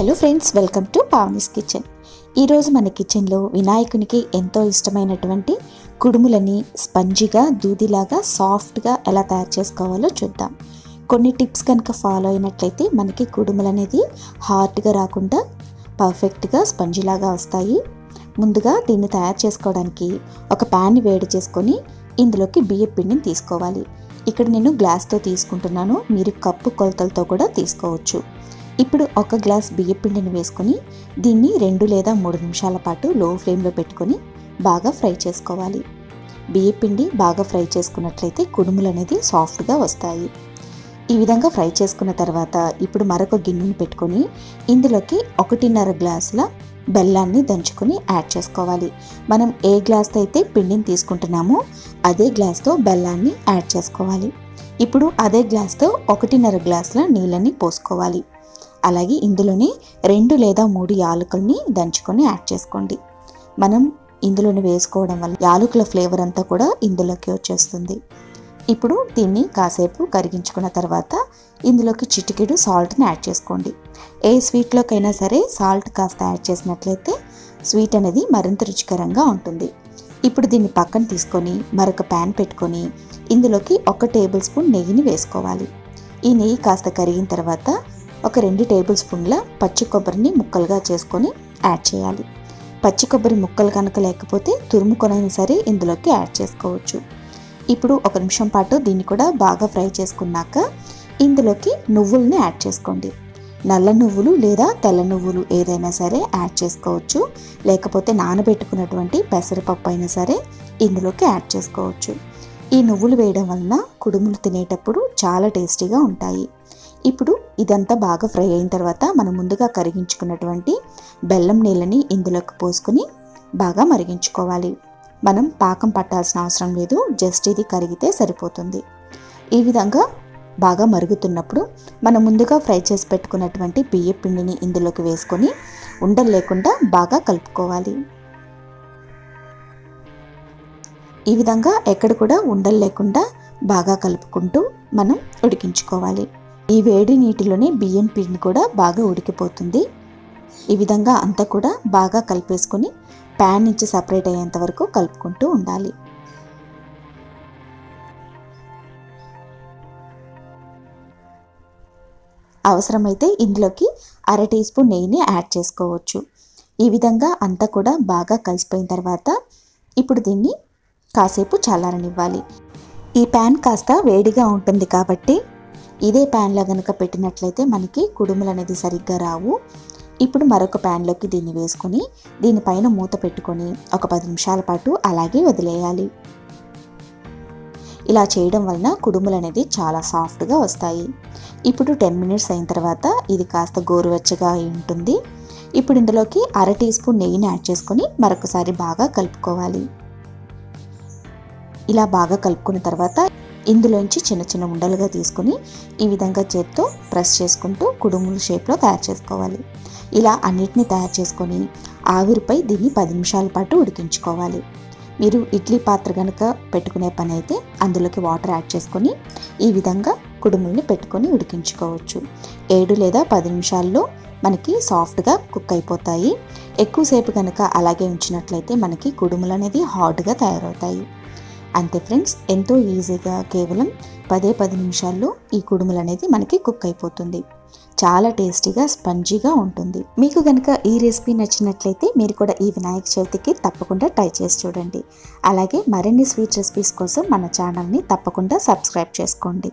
Hello friends welcome to Pavani's kitchen. ఈరోజు మన కిచెన్లో వినాయకునికి ఎంతో ఇష్టమైనటువంటి కుడుములని స్పంజిగా దూదిలాగా సాఫ్ట్గా ఎలా తయారు చేసుకోవాలో చూద్దాం. కొన్ని టిప్స్ కనుక ఫాలో అయినట్లయితే మనకి కుడుములు అనేది హార్డ్గా రాకుండా పర్ఫెక్ట్గా స్పంజిలాగా వస్తాయి. ముందుగా దీన్ని తయారు చేసుకోవడానికి ఒక ప్యాన్ వేడి చేసుకొని ఇందులోకి బియ్యం పిండిని తీసుకోవాలి. ఇక్కడ నేను గ్లాస్తో తీసుకుంటున్నాను. మీరు కప్పు కొలతలతో కూడా తీసుకోవచ్చు. ఇప్పుడు ఒక గ్లాస్ బియ్య పిండిని వేసుకొని దీన్ని రెండు లేదా మూడు నిమిషాల పాటు లో ఫ్లేమ్లో పెట్టుకొని బాగా ఫ్రై చేసుకోవాలి. బియ్య పిండి బాగా ఫ్రై చేసుకున్నట్లయితే కుడుములు అనేది సాఫ్ట్గా వస్తాయి. ఈ విధంగా ఫ్రై చేసుకున్న తర్వాత ఇప్పుడు మరొక గిన్నెని పెట్టుకొని ఇందులోకి ఒకటిన్నర గ్లాసుల బెల్లాన్ని దంచుకొని యాడ్ చేసుకోవాలి. మనం ఏ గ్లాస్తో అయితే పిండిని తీసుకుంటున్నామో అదే గ్లాస్తో బెల్లాన్ని యాడ్ చేసుకోవాలి. ఇప్పుడు అదే గ్లాస్తో ఒకటిన్నర గ్లాసుల నీళ్ళని పోసుకోవాలి. అలాగే ఇందులోనే రెండు లేదా మూడు యాలకుల్ని దంచుకొని యాడ్ చేసుకోండి. మనం ఇందులోని వేసుకోవడం వల్ల యాలకుల ఫ్లేవర్ అంతా కూడా ఇందులోకి వచ్చేస్తుంది. ఇప్పుడు దీన్ని కాసేపు కరిగించుకున్న తర్వాత ఇందులోకి చిటికెడు సాల్ట్ని యాడ్ చేసుకోండి. ఏ స్వీట్లోకైనా సరే సాల్ట్ కాస్త యాడ్ చేసినట్లయితే స్వీట్ అనేది మరింత రుచికరంగా ఉంటుంది. ఇప్పుడు దీన్ని పక్కన తీసుకొని మరొక ప్యాన్ పెట్టుకొని ఇందులోకి ఒక టేబుల్ స్పూన్ నెయ్యిని వేసుకోవాలి. ఈ నెయ్యి కాస్త కరిగిన తర్వాత ఒక రెండు టేబుల్ స్పూన్ల పచ్చి కొబ్బరిని ముక్కలుగా చేసుకొని యాడ్ చేయాలి. పచ్చి కొబ్బరి ముక్కలు కనుక లేకపోతే తురుముకొనైనా సరే ఇందులోకి యాడ్ చేసుకోవచ్చు. ఇప్పుడు ఒక నిమిషం పాటు దీన్ని కూడా బాగా ఫ్రై చేసుకున్నాక ఇందులోకి నువ్వుల్ని యాడ్ చేసుకోండి. నల్ల నువ్వులు లేదా తెల్ల నువ్వులు ఏదైనా సరే యాడ్ చేసుకోవచ్చు. లేకపోతే నానబెట్టుకున్నటువంటి పెసరపప్పు అయినా సరే ఇందులోకి యాడ్ చేసుకోవచ్చు. ఈ నువ్వులు వేయడం వలన కుడుములు తినేటప్పుడు చాలా టేస్టీగా ఉంటాయి. ఇప్పుడు ఇదంతా బాగా ఫ్రై అయిన తర్వాత మనం ముందుగా కరిగించుకున్నటువంటి బెల్లం నీళ్ళని ఇందులోకి పోసుకొని బాగా మరిగించుకోవాలి. మనం పాకం పట్టాల్సిన అవసరం లేదు. జస్ట్ ఇది కరిగితే సరిపోతుంది. ఈ విధంగా బాగా మరుగుతున్నప్పుడు మనం ముందుగా ఫ్రై చేసి పెట్టుకున్నటువంటి బియ్య పిండిని ఇందులోకి వేసుకొని ఉండలు లేకుండా బాగా కలుపుకోవాలి. ఈ విధంగా ఎక్కడ కూడా ఉండలు లేకుండా బాగా కలుపుకుంటూ మనం ఉడికించుకోవాలి. ఈ వేడి నీటిలోనే బియ్యం పిండి కూడా బాగా ఉడికిపోతుంది. ఈ విధంగా అంతా కూడా బాగా కలిపేసుకొని ప్యాన్ నుంచి సపరేట్ అయ్యేంత వరకు కలుపుకుంటూ ఉండాలి. అవసరమైతే ఇందులోకి అర టీ స్పూన్ నెయ్యిని యాడ్ చేసుకోవచ్చు. ఈ విధంగా అంతా కూడా బాగా కలిసిపోయిన తర్వాత ఇప్పుడు దీన్ని కాసేపు చల్లారనివ్వాలి. ఈ ప్యాన్ కాస్త వేడిగా ఉంటుంది కాబట్టి ఇదే ప్యాన్లో కనుక పెట్టినట్లయితే మనకి కుడుములు అనేది సరిగ్గా రావు. ఇప్పుడు మరొక ప్యాన్లోకి దీన్ని వేసుకొని దీనిపైన మూత పెట్టుకొని ఒక పది నిమిషాల పాటు అలాగే వదిలేయాలి. ఇలా చేయడం వలన కుడుములు అనేది చాలా సాఫ్ట్గా వస్తాయి. ఇప్పుడు టెన్ మినిట్స్ అయిన తర్వాత ఇది కాస్త గోరువెచ్చగా అయి ఉంటుంది. ఇప్పుడు ఇందులోకి అర టీ స్పూన్ నెయ్యిని యాడ్ చేసుకొని మరొకసారి బాగా కలుపుకోవాలి. ఇలా బాగా కలుపుకున్న తర్వాత ఇందులోంచి చిన్న చిన్న ఉండలుగా తీసుకొని ఈ విధంగా చేత్తో ప్రెస్ చేసుకుంటూ కుడుముల షేప్లో తయారు చేసుకోవాలి. ఇలా అన్నిటిని తయారు చేసుకొని ఆవిరిపై దీన్ని పది నిమిషాల పాటు ఉడికించుకోవాలి. మీరు ఇడ్లీ పాత్ర కనుక పెట్టుకునే పని అయితే అందులోకి వాటర్ యాడ్ చేసుకొని ఈ విధంగా కుడుముల్ని పెట్టుకొని ఉడికించుకోవచ్చు. ఏడు లేదా పది నిమిషాల్లో మనకి సాఫ్ట్గా కుక్ అయిపోతాయి. ఎక్కువసేపు కనుక అలాగే ఉంచినట్లయితే మనకి కుడుములు అనేది హార్డ్గా తయారవుతాయి. అంతే ఫ్రెండ్స్ ఎంతో ఈజీగా కేవలం పదే పది నిమిషాల్లో ఈ కుడుములు అనేది మనకి కుక్ అయిపోతుంది. చాలా టేస్టీగా స్పంజీగా ఉంటుంది. మీకు కనుక ఈ రెసిపీ నచ్చినట్లయితే మీరు కూడా ఈ వినాయక చవితికి తప్పకుండా ట్రై చేసి చూడండి. అలాగే మరిన్ని స్వీట్ రెసిపీస్ కోసం మన ఛానల్ని తప్పకుండా సబ్స్క్రైబ్ చేసుకోండి.